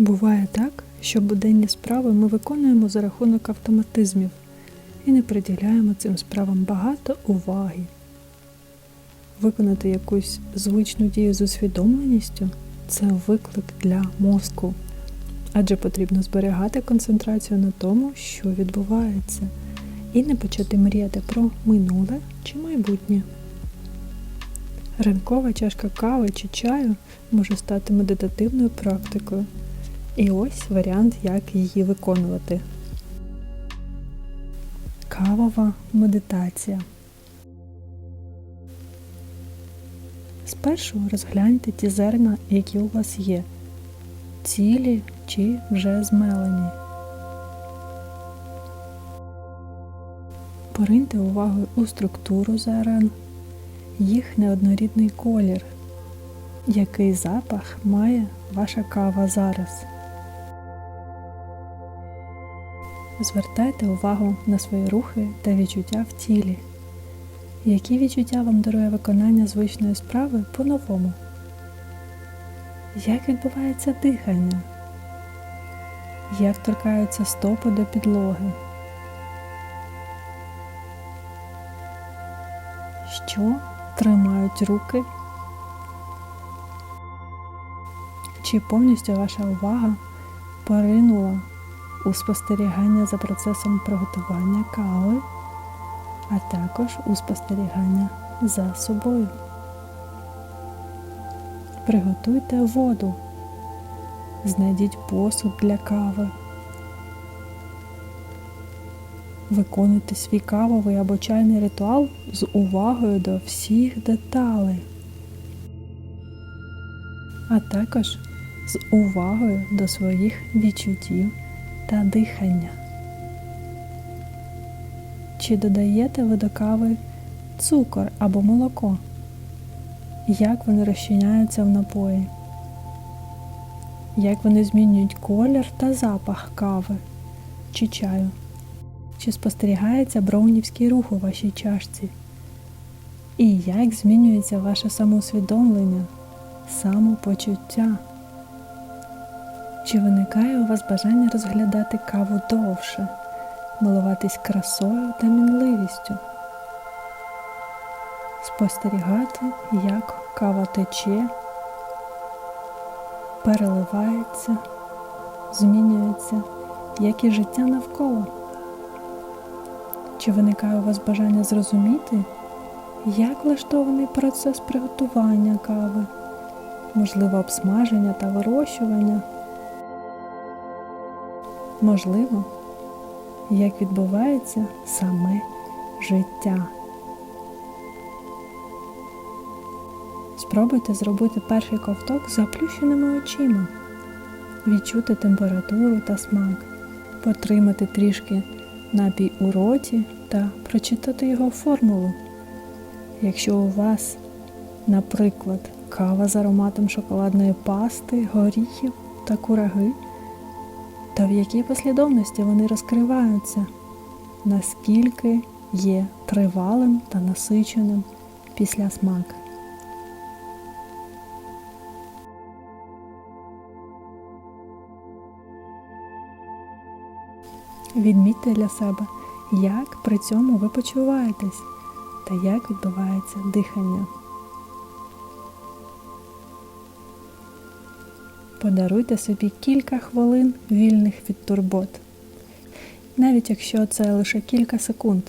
Буває так, що буденні справи ми виконуємо за рахунок автоматизмів і не приділяємо цим справам багато уваги. Виконати якусь звичну дію з усвідомленістю це виклик для мозку, адже потрібно зберігати концентрацію на тому, що відбувається, і не почати мріяти про минуле чи майбутнє. Ранкова чашка кави чи чаю може стати медитативною практикою. І ось варіант, як її виконувати. Кавова медитація. Спершу розгляньте ті зерна, які у вас є, цілі чи вже змелені. Пориньте увагу у структуру зерен, їх неоднорідний колір, який запах має ваша кава зараз. Звертайте увагу на свої рухи та відчуття в тілі. Які відчуття вам дарує виконання звичної справи по-новому? Як відбувається дихання? Як торкаються стопи до підлоги? Що тримають руки? Чи повністю ваша увага поринула у спостерігання за процесом приготування кави, а також у спостерігання за собою. Приготуйте воду, знайдіть посуд для кави. Виконуйте свій кавовий або чайний ритуал з увагою до всіх деталей, а також з увагою до своїх відчуттів та дихання. Чи додаєте ви до кави цукор або молоко? Як вони розчиняються в напої? Як вони змінюють колір та запах кави чи чаю? Чи спостерігається броунівський рух у вашій чашці? І як змінюється ваше самоусвідомлення, самопочуття? Чи виникає у вас бажання розглядати каву довше, милуватись красою та мінливістю? Спостерігати, як кава тече, переливається, змінюється, як і життя навколо? Чи виникає у вас бажання зрозуміти, як влаштований процес приготування кави, можливо, обсмаження та вирощування? Можливо, як відбувається саме життя. Спробуйте зробити перший ковток з заплющеними очима, відчути температуру та смак, потримати трішки напій у роті та прочитати його формулу. Якщо у вас, наприклад, кава з ароматом шоколадної пасти, горіхів та кураги, то в якій послідовності вони розкриваються, наскільки є тривалим та насиченим після смак. Відмітьте для себе, як при цьому ви почуваєтесь та як відбувається дихання. Подаруйте собі кілька хвилин вільних від турбот. Навіть якщо це лише кілька секунд,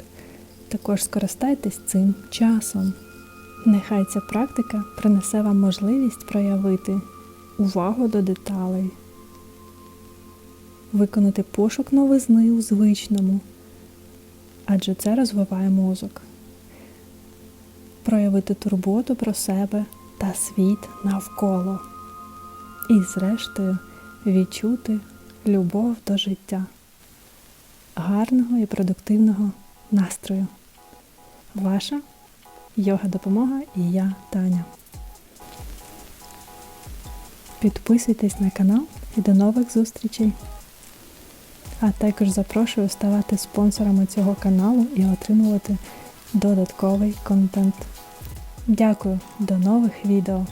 також скористайтесь цим часом. Нехай ця практика принесе вам можливість проявити увагу до деталей, виконати пошук новизни у звичному, адже це розвиває мозок, проявити турботу про себе та світ навколо і, зрештою, відчути любов до життя, гарного і продуктивного настрою. Ваша йога допомога і я Таня. Підписуйтесь на канал і до нових зустрічей. А також запрошую ставати спонсорами цього каналу і отримувати додатковий контент. Дякую, до нових відео!